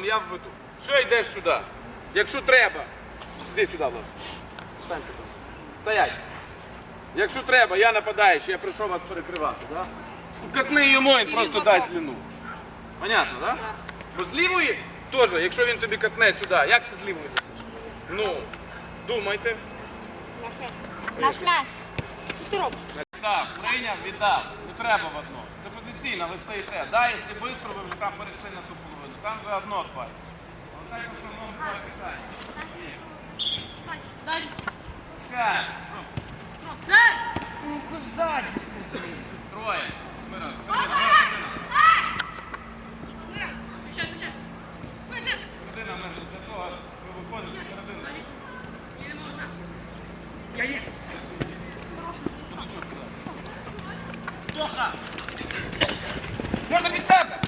Я введу. Все, йдеш сюди. Якщо треба. Іди сюди, Влад. Стань тут. Стоять. Якщо треба, я нападаючий, я прийшов вас перекривати, да? Катни йому, він просто дай длину. Понятно, да? Бо з лівої теж, якщо він тобі катне сюди, як ти з лівої несеш? Ну, думайте. Наш м'яч. Наш м'яч. Що ти робиш? Віддав, прийняв, віддав. Не треба в одно. Це позиційно, ви стоїте. Да, якщо швидко, ви вже там перейшли на ту половину. Там же одно тварь. Вот ну, так в основном по описанию. Сядь. Сядь. Ну, сзади. Трое. Людина мер для того, ви. Не можна. Я є. Тоха! Можна під себе!